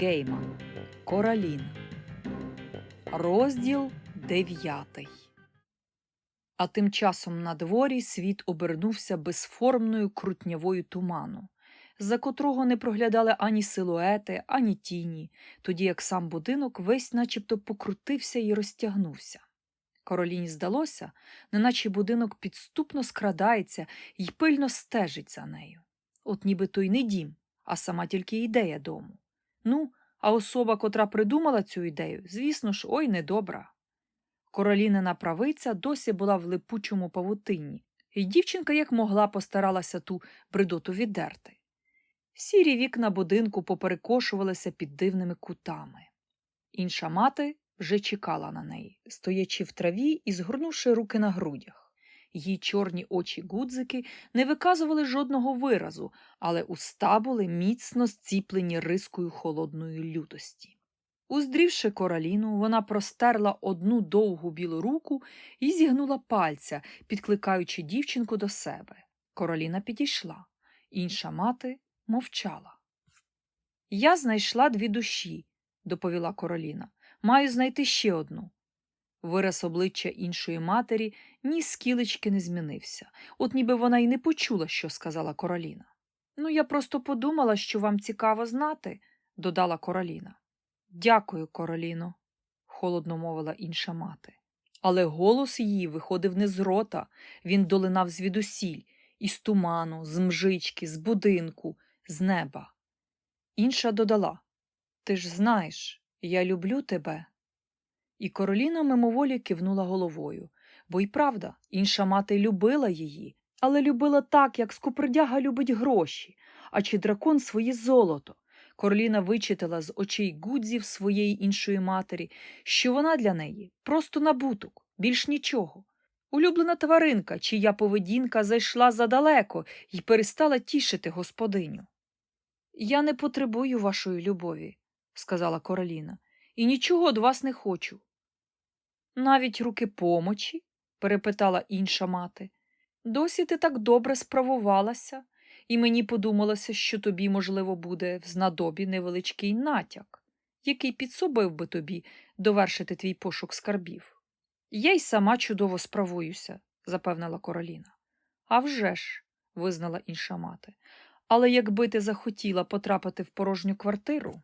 Гейман Коралін. Розділ дев'ятий. А тим часом на дворі світ обернувся безформною крутнявою туману, за котрого не проглядали ані силуети, ані тіні, тоді як сам будинок весь начебто покрутився і розтягнувся. Короліні здалося, неначе будинок підступно скрадається і пильно стежить за нею. От ніби то й не дім, а сама тільки ідея дому. Ну, а особа, котра придумала цю ідею, звісно ж, ой недобра. Королінина правиця досі була в липучому павутинні, і дівчинка як могла постаралася ту бредоту віддерти. Сірі вікна будинку поперекошувалися під дивними кутами. Інша мати вже чекала на неї, стоячи в траві і згорнувши руки на грудях. Її чорні очі гудзики не виказували жодного виразу, але уста були міцно зціплені рискою холодної лютості. Уздрівши короліну, вона простерла одну довгу білу руку і зігнула пальця, підкликаючи дівчинку до себе. Короліна підійшла, інша мати мовчала. Я знайшла дві душі, доповіла короліна. Маю знайти ще одну. Вираз обличчя іншої матері ні скілечки не змінився, от ніби вона й не почула, що сказала Короліна. Ну, я просто подумала, що вам цікаво знати, додала Короліна. Дякую, Короліно, холодно мовила інша мати. Але голос її виходив не з рота, він долинав звідусіль, із туману, з мжички, з будинку, з неба. Інша додала Ти ж знаєш, я люблю тебе. І Короліна мимоволі кивнула головою, бо й правда, інша мати любила її, але любила так, як скупердяга любить гроші, а чи дракон своє золото. Короліна вичитала з очей гудзів своєї іншої матері, що вона для неї просто набуток, більш нічого. Улюблена тваринка, чия поведінка зайшла задалеко і перестала тішити господиню. Я не потребую вашої любові, сказала Короліна, і нічого від вас не хочу. Навіть руки помочі? перепитала інша мати. Досі ти так добре справувалася, і мені подумалося, що тобі, можливо, буде в знадобі невеличкий натяк, який підсобив би тобі довершити твій пошук скарбів. Я й сама чудово справуюся, запевнила Короліна. «А вже ж», – визнала інша мати. Але якби ти захотіла потрапити в порожню квартиру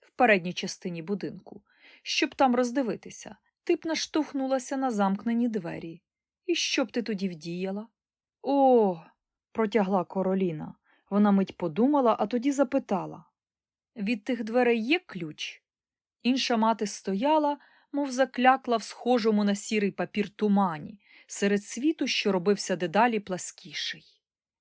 в передній частині будинку, щоб там роздивитися, ти б наштовхнулася на замкнені двері. І що б ти тоді вдіяла? О, протягла Короліна. Вона мить подумала, а тоді запитала від тих дверей є ключ? Інша мати стояла, мов заклякла в схожому на сірий папір тумані, серед світу, що робився дедалі пласкіший.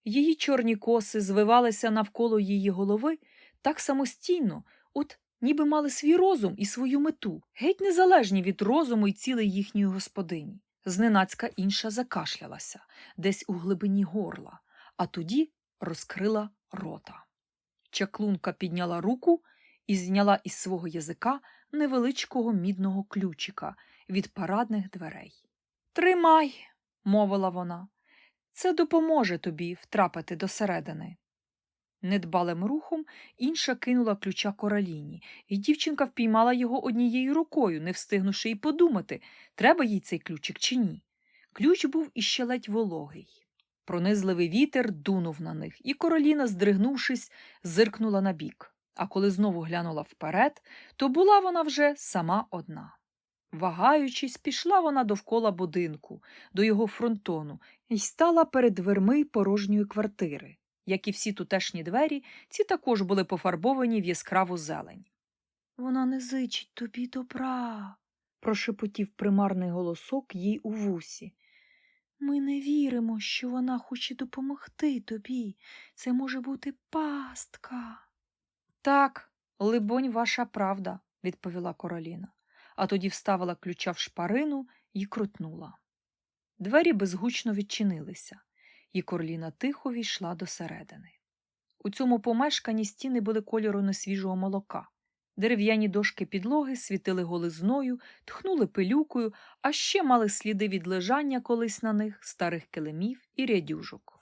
Її чорні коси звивалися навколо її голови так самостійно, от ніби мали свій розум і свою мету, геть незалежні від розуму і цілей їхньої господині. Зненацька інша закашлялася десь у глибині горла, а тоді розкрила рота. Чаклунка підняла руку і зняла із свого язика невеличкого мідного ключика від парадних дверей. Тримай, мовила вона, це допоможе тобі втрапити досередини. Недбалим рухом інша кинула ключа короліні, і дівчинка впіймала його однією рукою, не встигнувши й подумати, треба їй цей ключик чи ні. Ключ був іще ледь вологий. Пронизливий вітер дунув на них, і короліна, здригнувшись, зиркнула на бік. А коли знову глянула вперед, то була вона вже сама одна. Вагаючись, пішла вона довкола будинку, до його фронтону, і стала перед дверми порожньої квартири. Як і всі тутешні двері, ці також були пофарбовані в яскраву зелень. Вона не зичить тобі добра, прошепотів примарний голосок їй у вусі. Ми не віримо, що вона хоче допомогти тобі. Це може бути пастка. Так, либонь, ваша правда, відповіла Короліна, а тоді вставила ключа в шпарину і крутнула. Двері безгучно відчинилися і Корліна тихо війшла досередини. У цьому помешканні стіни були кольору несвіжого молока. Дерев'яні дошки підлоги світили голизною, тхнули пилюкою, а ще мали сліди від лежання колись на них старих килимів і рядюжок.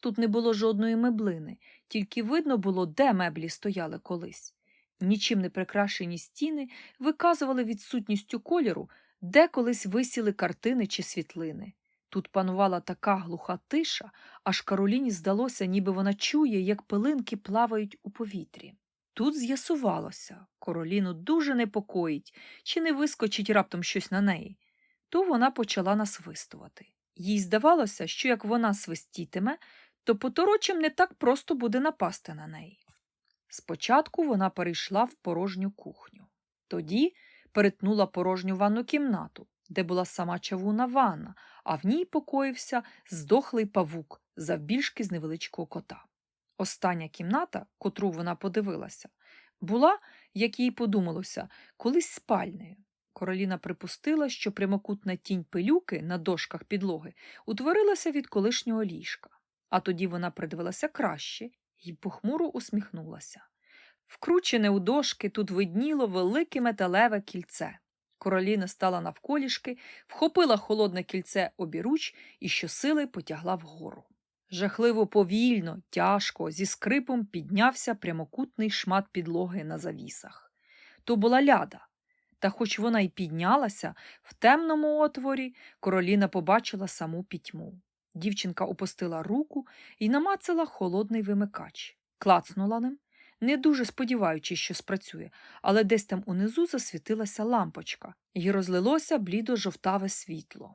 Тут не було жодної меблини, тільки видно було, де меблі стояли колись. Нічим не прикрашені стіни виказували відсутністю кольору, де колись висіли картини чи світлини. Тут панувала така глуха тиша, аж Кароліні здалося, ніби вона чує, як пилинки плавають у повітрі. Тут з'ясувалося, Короліну дуже непокоїть, чи не вискочить раптом щось на неї. То вона почала насвистувати. Їй здавалося, що як вона свистітиме, то поторочим не так просто буде напасти на неї. Спочатку вона перейшла в порожню кухню. Тоді перетнула порожню ванну кімнату, де була сама чавуна ванна, а в ній покоївся здохлий павук завбільшки з невеличкого кота. Остання кімната, котру вона подивилася, була, як їй подумалося, колись спальнею. Короліна припустила, що прямокутна тінь пилюки на дошках підлоги утворилася від колишнього ліжка. А тоді вона придивилася краще і похмуро усміхнулася. Вкручене у дошки тут видніло велике металеве кільце. Короліна стала навколішки, вхопила холодне кільце обіруч і щосили потягла вгору. Жахливо повільно, тяжко, зі скрипом піднявся прямокутний шмат підлоги на завісах. То була ляда. Та хоч вона й піднялася, в темному отворі короліна побачила саму пітьму. Дівчинка опустила руку і намацала холодний вимикач, клацнула ним, не дуже сподіваючись, що спрацює, але десь там унизу засвітилася лампочка і розлилося блідо-жовтаве світло.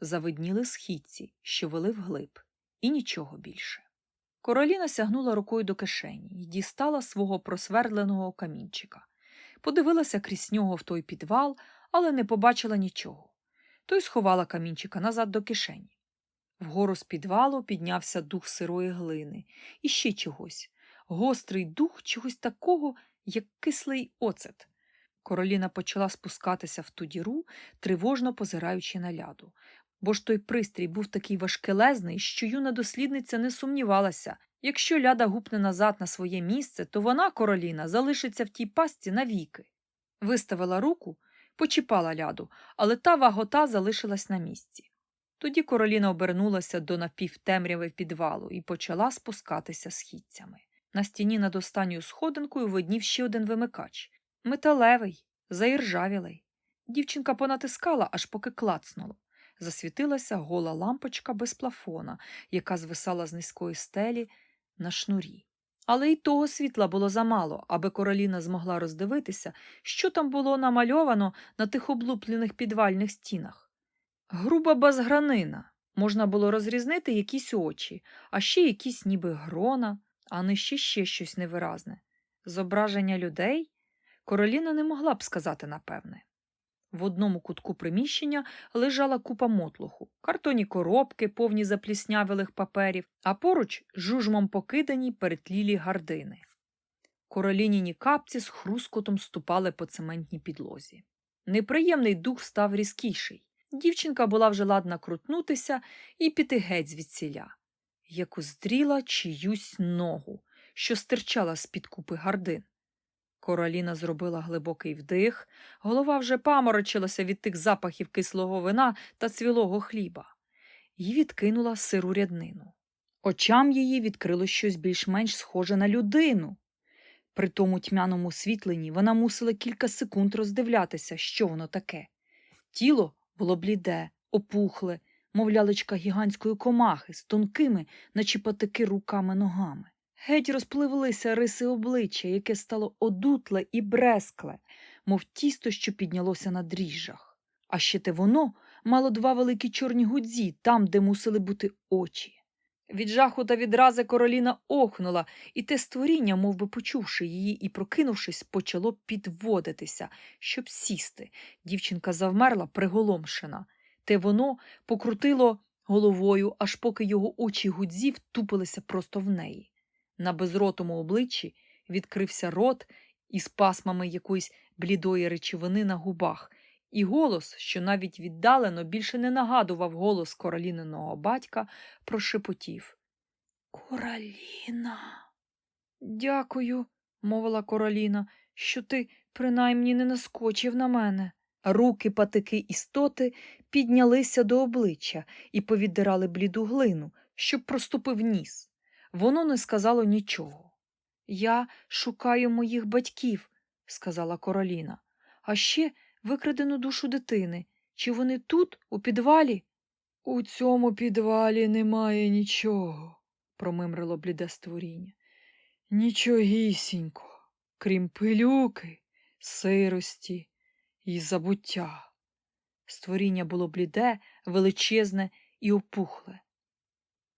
Завидніли східці, що вели вглиб, і нічого більше. Короліна сягнула рукою до кишені і дістала свого просвердленого камінчика. Подивилася крізь нього в той підвал, але не побачила нічого. То й сховала камінчика назад до кишені. Вгору з підвалу піднявся дух сирої глини і ще чогось гострий дух чогось такого, як кислий оцет. Короліна почала спускатися в ту діру, тривожно позираючи на ляду. Бо ж той пристрій був такий важкелезний, що юна дослідниця не сумнівалася. Якщо ляда гупне назад на своє місце, то вона, короліна, залишиться в тій пастці навіки. Виставила руку, почіпала ляду, але та вагота залишилась на місці. Тоді короліна обернулася до напівтемряви підвалу і почала спускатися східцями. На стіні над останньою сходинкою виднів ще один вимикач металевий, заіржавілий. Дівчинка понатискала, аж поки клацнуло. Засвітилася гола лампочка без плафона, яка звисала з низької стелі на шнурі. Але й того світла було замало, аби короліна змогла роздивитися, що там було намальовано на тих облуплених підвальних стінах. Груба базгранина. Можна було розрізнити якісь очі, а ще якісь ніби грона, а нижче ще щось невиразне. Зображення людей короліна не могла б сказати напевне. В одному кутку приміщення лежала купа мотлуху, картонні коробки, повні запліснявілих паперів, а поруч жужмом покидані перетлілі гардини. Королініні капці з хрускотом ступали по цементній підлозі. Неприємний дух став різкіший. Дівчинка була вже ладна крутнутися і піти геть звідсіля, як уздріла чиюсь ногу, що стирчала з-під купи гардин. Короліна зробила глибокий вдих, голова вже паморочилася від тих запахів кислого вина та цвілого хліба, і відкинула сиру ряднину. Очам її відкрило щось більш-менш схоже на людину. При тому тьмяному освітленні вона мусила кілька секунд роздивлятися, що воно таке. Тіло було бліде, опухле, мов лялечка гігантської комахи з тонкими, наче патики руками ногами. Геть розпливлися риси обличчя, яке стало одутле і брескле, мов тісто, що піднялося на дріжджах. А ще те воно мало два великі чорні гудзі, там, де мусили бути очі. Від жаху та відрази короліна охнула, і те створіння, мов би почувши її і прокинувшись, почало підводитися, щоб сісти. Дівчинка завмерла приголомшена. Те воно покрутило головою, аж поки його очі гудзі втупилися просто в неї. На безротому обличчі відкрився рот із пасмами якоїсь блідої речовини на губах, і голос, що навіть віддалено більше не нагадував голос короліниного батька, прошепотів. Короліна. Дякую, мовила короліна, що ти принаймні не наскочив на мене. Руки патики істоти піднялися до обличчя і повіддирали бліду глину, щоб проступив ніс. Воно не сказало нічого. Я шукаю моїх батьків, сказала Короліна. А ще викрадену душу дитини. Чи вони тут, у підвалі? У цьому підвалі немає нічого, промимрило бліде створіння. Нічогісінько, крім пилюки, сирості і забуття. Створіння було бліде, величезне і опухле.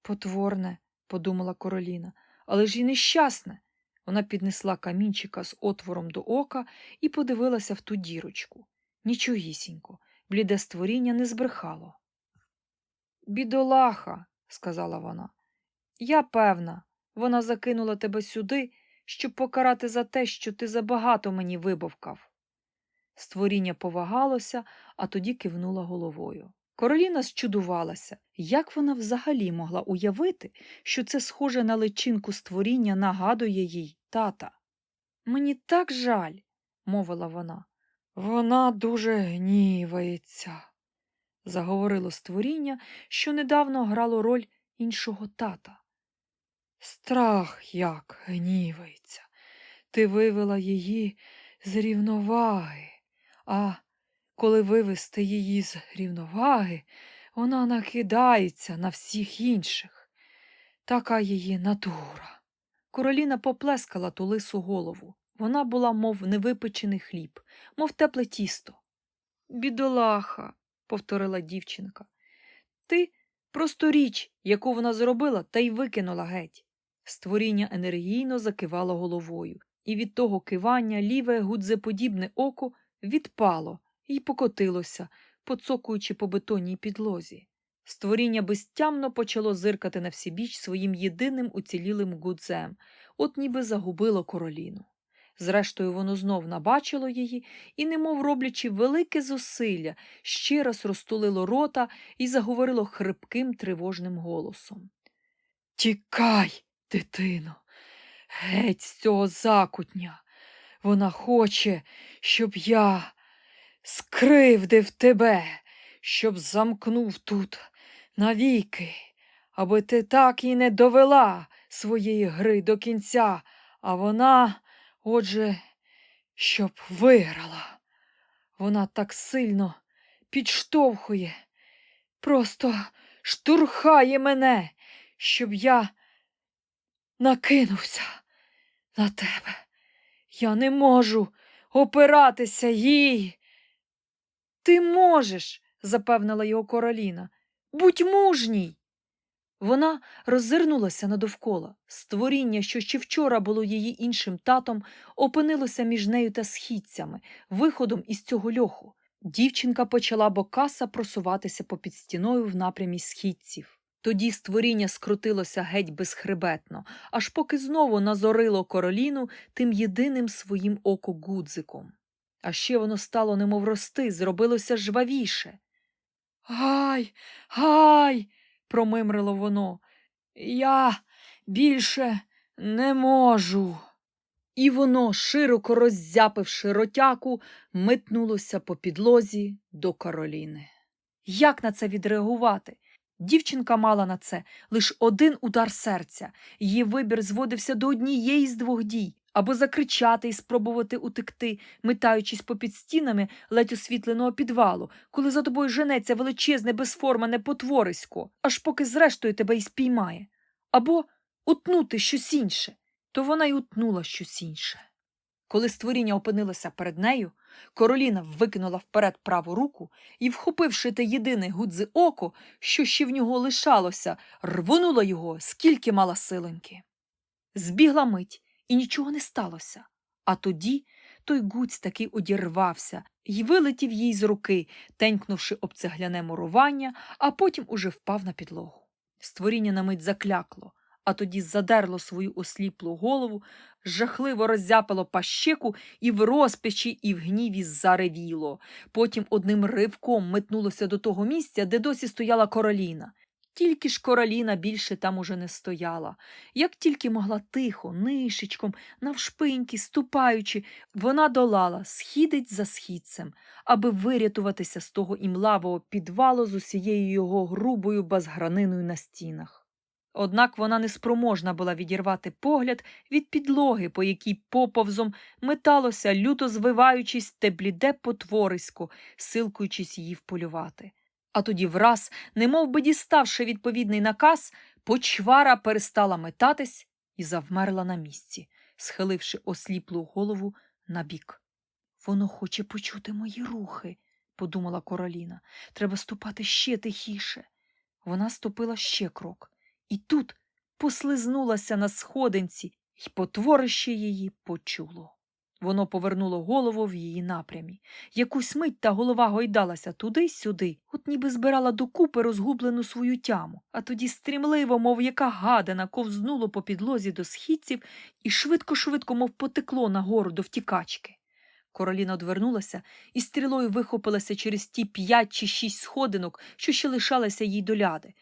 Потворне, подумала Короліна, але ж і нещасне. Вона піднесла камінчика з отвором до ока і подивилася в ту дірочку. Нічогісінько, бліде створіння не збрехало. Бідолаха, сказала вона, я певна, вона закинула тебе сюди, щоб покарати за те, що ти забагато мені вибовкав. Створіння повагалося, а тоді кивнула головою. Короліна зчудувалася, як вона взагалі могла уявити, що це схоже на личинку створіння нагадує їй тата. Мені так жаль, мовила вона. Вона дуже гнівається, заговорило створіння, що недавно грало роль іншого тата. Страх як гнівається. Ти вивела її з рівноваги, а коли вивести її з рівноваги, вона накидається на всіх інших. Така її натура. Короліна поплескала ту лису голову. Вона була, мов невипечений хліб, мов тепле тісто. Бідолаха, повторила дівчинка. Ти просто річ, яку вона зробила, та й викинула геть. Створіння енергійно закивало головою, і від того кивання ліве гудзеподібне око відпало і покотилося, поцокуючи по бетонній підлозі. Створіння безтямно почало зиркати на всібіч своїм єдиним уцілілим гудзем, от ніби загубило короліну. Зрештою, воно знов набачило її і, немов роблячи велике зусилля, ще раз розтулило рота і заговорило хрипким тривожним голосом. Тікай, дитино, геть з цього закутня. Вона хоче, щоб я скривдив тебе, щоб замкнув тут навіки, аби ти так і не довела своєї гри до кінця, а вона, отже, щоб виграла. Вона так сильно підштовхує, просто штурхає мене, щоб я накинувся на тебе. Я не можу опиратися їй. Ти можеш, запевнила його короліна. Будь мужній. Вона роззирнулася надовкола. Створіння, що ще вчора було її іншим татом, опинилося між нею та східцями, виходом із цього льоху. Дівчинка почала бокаса просуватися попід стіною в напрямі східців. Тоді створіння скрутилося геть безхребетно, аж поки знову назорило короліну тим єдиним своїм окогудзиком. А ще воно стало немов рости, зробилося жвавіше. Гай, гай, промимрило воно. Я більше не можу. І воно, широко роззяпивши ротяку, метнулося по підлозі до Кароліни. Як на це відреагувати? Дівчинка мала на це лише один удар серця. Її вибір зводився до однієї з двох дій або закричати і спробувати утекти, метаючись попід стінами ледь освітленого підвалу, коли за тобою женеться величезне безформане потворисько, аж поки зрештою тебе й спіймає, або утнути щось інше, то вона й утнула щось інше. Коли створіння опинилося перед нею, Короліна викинула вперед праву руку і, вхопивши те єдине гудзи око, що ще в нього лишалося, рвонула його, скільки мала силоньки. Збігла мить, і нічого не сталося. А тоді той гудзь таки одірвався і вилетів їй з руки, тенькнувши об цегляне мурування, а потім уже впав на підлогу. Створіння на мить заклякло, а тоді задерло свою осліплу голову, жахливо роззяпало пащеку і в розпачі, і в гніві заревіло. Потім одним ривком метнулося до того місця, де досі стояла короліна. Тільки ж короліна більше там уже не стояла. Як тільки могла тихо, нишечком, навшпиньки, ступаючи, вона долала східець за східцем, аби вирятуватися з того імлавого підвалу з усією його грубою базграниною на стінах. Однак вона неспроможна була відірвати погляд від підлоги, по якій поповзом металося, люто звиваючись те бліде потворисько, силкуючись її вполювати. А тоді враз, немов би діставши відповідний наказ, почвара перестала метатись і завмерла на місці, схиливши осліплу голову на бік. Воно хоче почути мої рухи, подумала Короліна. Треба ступати ще тихіше. Вона ступила ще крок, і тут послизнулася на сходинці, і потворище її почуло. Воно повернуло голову в її напрямі. Якусь мить та голова гойдалася туди-сюди, от ніби збирала докупи розгублену свою тяму, а тоді стрімливо, мов яка гадина, ковзнуло по підлозі до східців і швидко-швидко, мов потекло нагору до втікачки. Короліна одвернулася і стрілою вихопилася через ті п'ять чи шість сходинок, що ще лишалися їй до ляди.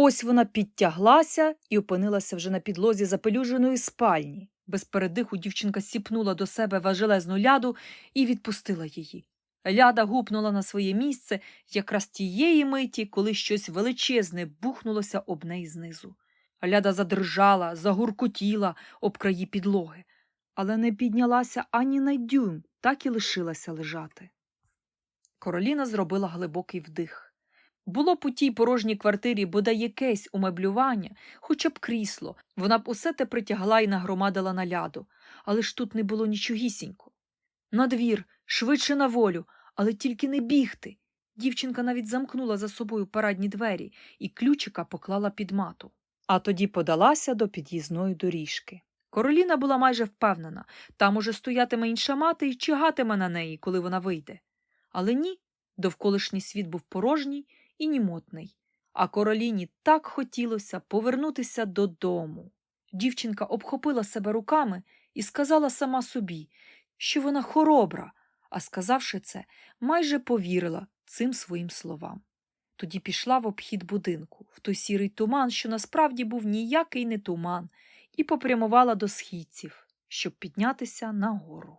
Ось вона підтяглася і опинилася вже на підлозі запелюженої спальні. Без передиху дівчинка сіпнула до себе важелезну ляду і відпустила її. Ляда гупнула на своє місце якраз тієї миті, коли щось величезне бухнулося об неї знизу. Ляда задрижала, загуркотіла об краї підлоги, але не піднялася ані на дюйм, так і лишилася лежати. Короліна зробила глибокий вдих. Було б у тій порожній квартирі бодай якесь умеблювання, хоча б крісло, вона б усе те притягла і нагромадила на ляду, але ж тут не було нічогісінько. На двір, швидше на волю, але тільки не бігти. Дівчинка навіть замкнула за собою парадні двері і ключика поклала під мату, а тоді подалася до під'їзної доріжки. Короліна була майже впевнена, там уже стоятиме інша мати і чигатиме на неї, коли вона вийде. Але ні, довколишній світ був порожній і німотний, а короліні так хотілося повернутися додому. Дівчинка обхопила себе руками і сказала сама собі, що вона хоробра, а сказавши це, майже повірила цим своїм словам. Тоді пішла в обхід будинку, в той сірий туман, що насправді був ніякий не туман, і попрямувала до східців, щоб піднятися нагору.